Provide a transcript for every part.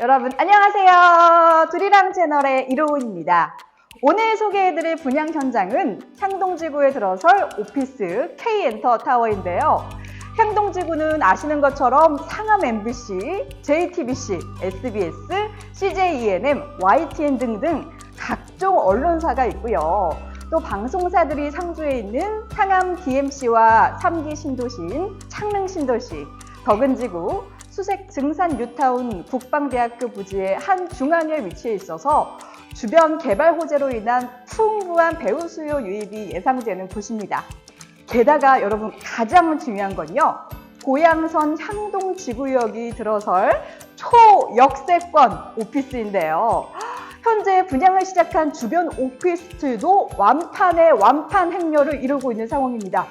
여러분 안녕하세요. 두리랑 채널의 이로운입니다. 오늘 소개해드릴 분양 현장은 향동지구에 들어설 오피스 K엔터 타워인데요. 향동지구는 아시는 것처럼 상암 MBC, JTBC, SBS, CJENM, YTN 등등 각종 언론사가 있고요. 또 방송사들이 상주해 있는 상암 DMC와 3기 신도시인 창릉 신도시, 덕은지구, 수색 증산 뉴타운 국방대학교 부지의 한 중앙에 위치해 있어서 주변 개발 호재로 인한 풍부한 배우 수요 유입이 예상되는 곳입니다. 게다가 여러분 가장 중요한 건요. 고양선 향동 지구역이 들어설 초역세권 오피스인데요. 현재 분양을 시작한 주변 오피스도 완판의 완판 행렬을 이루고 있는 상황입니다.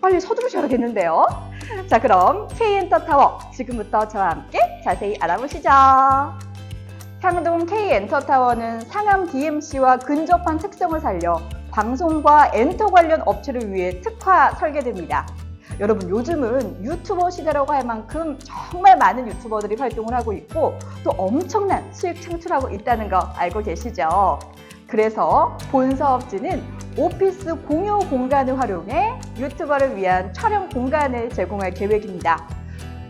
빨리 서두르셔야겠는데요. 자, 그럼 K엔터 타워 지금부터 저와 함께 자세히 알아보시죠. 향동 K엔터 타워는 상암 DMC와 근접한 특성을 살려 방송과 엔터 관련 업체를 위해 특화 설계됩니다. 여러분 요즘은 유튜버 시대라고 할 만큼 정말 많은 유튜버들이 활동을 하고 있고 또 엄청난 수익 창출하고 있다는 거 알고 계시죠? 그래서 본 사업지는 오피스 공유 공간을 활용해 유튜버를 위한 촬영 공간을 제공할 계획입니다.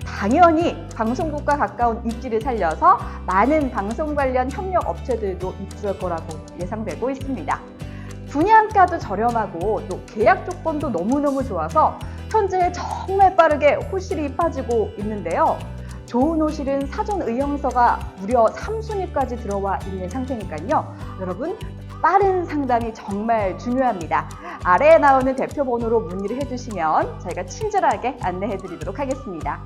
당연히 방송국과 가까운 입지를 살려서 많은 방송 관련 협력 업체들도 입주할 거라고 예상되고 있습니다. 분양가도 저렴하고 또 계약 조건도 너무너무 좋아서 현재 정말 빠르게 호실이 빠지고 있는데요. 좋은 호실은 사전 의형서가 무려 3순위까지 들어와 있는 상태니까요. 여러분 빠른 상담이 정말 중요합니다. 아래에 나오는 대표 번호로 문의를 해주시면 저희가 친절하게 안내해 드리도록 하겠습니다.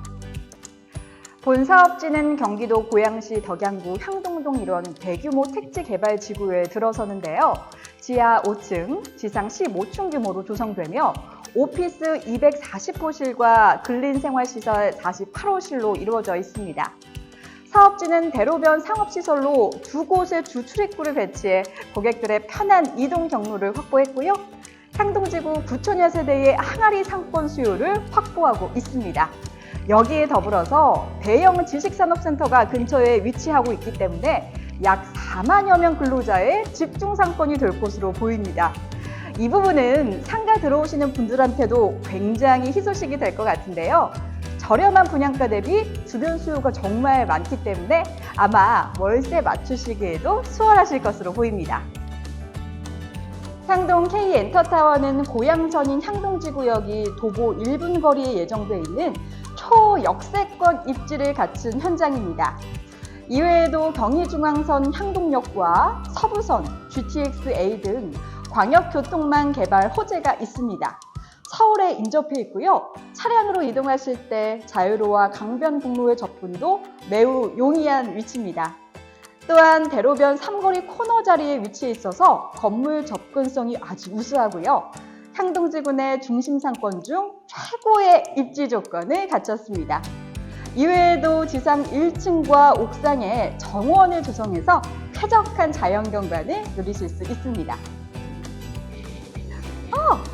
본 사업지는 경기도 고양시 덕양구 향동동 이런 대규모 택지 개발 지구에 들어서는데요. 지하 5층, 지상 15층 규모로 조성되며 오피스 240호실과 근린생활시설 48호실로 이루어져 있습니다. 사업지는 대로변 상업시설로 두 곳의 주 출입구를 배치해 고객들의 편한 이동 경로를 확보했고요. 향동지구 9천여 세대의 항아리 상권 수요를 확보하고 있습니다. 여기에 더불어서 대형 지식산업센터가 근처에 위치하고 있기 때문에 약 4만여 명 근로자의 집중 상권이 될 것으로 보입니다. 이 부분은 상가 들어오시는 분들한테도 굉장히 희소식이 될 것 같은데요. 저렴한 분양가 대비 주변 수요가 정말 많기 때문에 아마 월세 맞추시기에도 수월하실 것으로 보입니다. 향동 K엔터타워는 고양선인 향동지 구역이 도보 1분 거리에 예정돼 있는 초역세권 입지를 갖춘 현장입니다. 이외에도 경의중앙선 향동역과 서부선, GTX-A 등 광역교통망 개발 호재가 있습니다. 서울에 인접해 있고요. 차량으로 이동하실 때 자유로와 강변북로의 접근도 매우 용이한 위치입니다. 또한 대로변 삼거리 코너 자리에 위치해 있어서 건물 접근성이 아주 우수하고요. 향동지구 내 중심 상권 중 최고의 입지 조건을 갖췄습니다. 이외에도 지상 1층과 옥상에 정원을 조성해서 쾌적한 자연 경관을 누리실 수 있습니다. 어,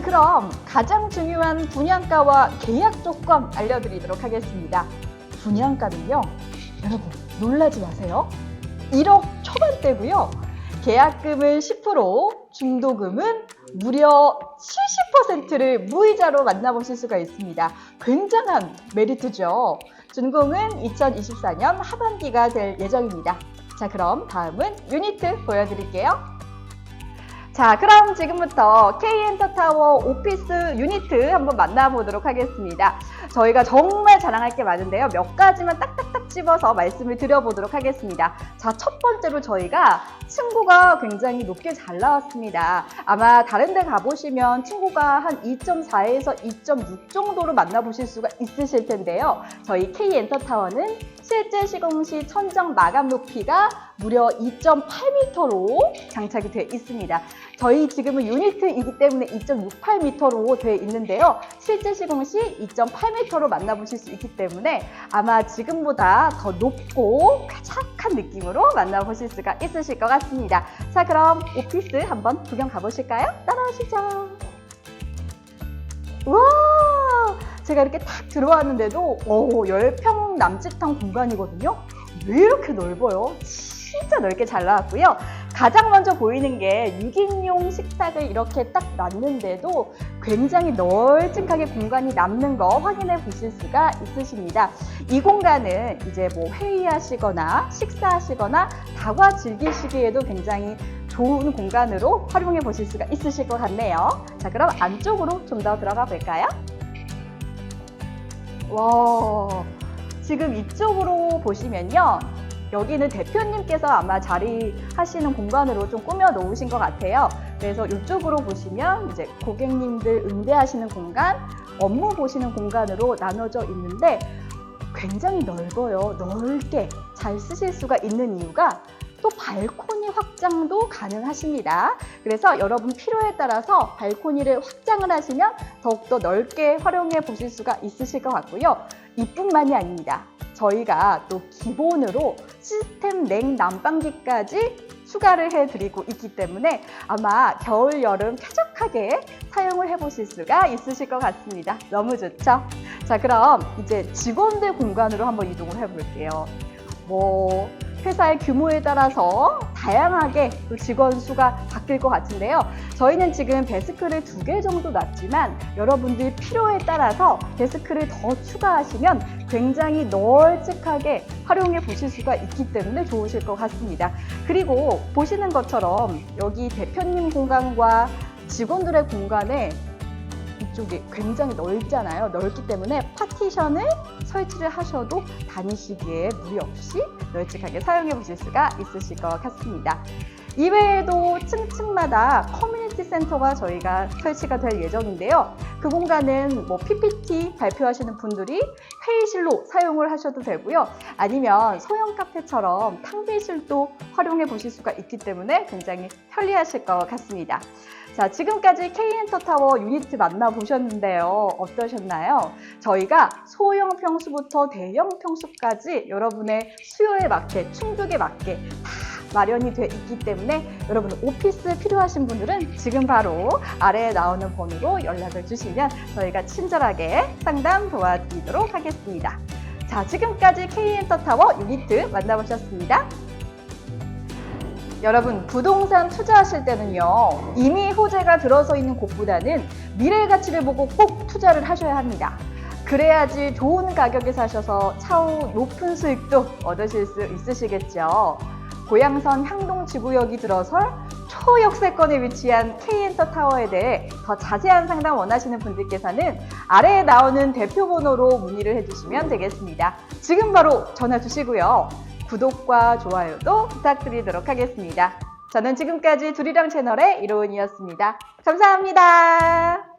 자 그럼 가장 중요한 분양가와 계약 조건 알려드리도록 하겠습니다. 분양가는요, 여러분 놀라지 마세요. 1억 초반대고요. 계약금은 10%, 중도금은 무려 70%를 무이자로 만나보실 수가 있습니다. 굉장한 메리트죠. 준공은 2024년 하반기가 될 예정입니다. 자, 그럼 다음은 유니트 보여드릴게요. 자, 그럼 지금부터 K엔터타워 오피스 유니트 한번 만나보도록 하겠습니다. 저희가 정말 자랑할 게 많은데요. 몇 가지만 딱딱딱 집어서 말씀을 드려보도록 하겠습니다. 자, 첫 번째로 저희가 층고가 굉장히 높게 잘 나왔습니다. 아마 다른 데 가보시면 층고가 한 2.4에서 2.6 정도로 만나보실 수가 있으실 텐데요. 저희 K엔터타워는 실제 시공 시 천정 마감 높이가 무려 2.8m로 장착이 되어 있습니다. 저희 지금은 유니트이기 때문에 2.68m로 되어 있는데요. 실제 시공 시 2.8m로 만나보실 수 있기 때문에 아마 지금보다 더 높고 쾌적한 느낌으로 만나보실 수가 있으실 것 같습니다. 자, 그럼 오피스 한번 구경 가보실까요? 따라오시죠. 우와! 제가 이렇게 탁 들어왔는데도 오, 10평 남짓한 공간이거든요. 왜 이렇게 넓어요? 진짜 넓게 잘 나왔고요. 가장 먼저 보이는 게 6인용 식탁을 이렇게 딱 놨는데도 굉장히 널찍하게 공간이 남는 거 확인해 보실 수가 있으십니다. 이 공간은 이제 뭐 회의하시거나 식사하시거나 다과 즐기시기에도 굉장히 좋은 공간으로 활용해 보실 수가 있으실 것 같네요. 자, 그럼 안쪽으로 좀 더 들어가 볼까요? 와, 지금 이쪽으로 보시면요. 여기는 대표님께서 아마 자리하시는 공간으로 좀 꾸며 놓으신 것 같아요. 그래서 이쪽으로 보시면 이제 고객님들 응대하시는 공간, 업무 보시는 공간으로 나눠져 있는데 굉장히 넓어요. 넓게 잘 쓰실 수가 있는 이유가 또 발코니 확장도 가능하십니다. 그래서 여러분 필요에 따라서 발코니를 확장을 하시면 더욱더 넓게 활용해 보실 수가 있으실 것 같고요. 이뿐만이 아닙니다. 저희가 또 기본으로 시스템 냉 난방기까지 추가를 해드리고 있기 때문에 아마 겨울, 여름 쾌적하게 사용을 해보실 수가 있으실 것 같습니다. 너무 좋죠? 자, 그럼 이제 직원들 공간으로 한번 이동을 해볼게요. 뭐, 회사의 규모에 따라서 다양하게 또 직원 수가 바뀔 것 같은데요. 저희는 지금 데스크를 두 개 정도 놨지만 여러분들 필요에 따라서 데스크를 더 추가하시면 굉장히 널찍하게 활용해 보실 수가 있기 때문에 좋으실 것 같습니다. 그리고 보시는 것처럼 여기 대표님 공간과 직원들의 공간에 이쪽이 굉장히 넓잖아요. 넓기 때문에 파티션을 설치를 하셔도 다니시기에 무리 없이 널찍하게 사용해 보실 수가 있으실 것 같습니다. 이외에도 층층마다 커뮤니티 센터가 저희가 설치가 될 예정인데요. 그 공간은 뭐 PPT 발표하시는 분들이 회의실로 사용을 하셔도 되고요. 아니면 소형 카페처럼 탕비실도 활용해 보실 수가 있기 때문에 굉장히 편리하실 것 같습니다. 자, 지금까지 K엔터타워 유니트 만나보셨는데요. 어떠셨나요? 저희가 소형 평수부터 대형 평수까지 여러분의 수요에 맞게, 충족에 맞게 다 마련이 돼 있기 때문에 여러분 오피스 필요하신 분들은 지금 바로 아래에 나오는 번호로 연락을 주시면 저희가 친절하게 상담 도와드리도록 하겠습니다. 자, 지금까지 K엔터타워 유니트 만나보셨습니다. 여러분 부동산 투자하실 때는요 이미 호재가 들어서 있는 곳보다는 미래 가치를 보고 꼭 투자를 하셔야 합니다. 그래야지 좋은 가격에 사셔서 차후 높은 수익도 얻으실 수 있으시겠죠. 고양선 향동 지구역이 들어설 초역세권에 위치한 K엔터 타워에 대해 더 자세한 상담 원하시는 분들께서는 아래에 나오는 대표 번호로 문의를 해주시면 되겠습니다. 지금 바로 전화 주시고요. 구독과 좋아요도 부탁드리도록 하겠습니다. 저는 지금까지 두리랑 채널의 이로운이었습니다. 감사합니다.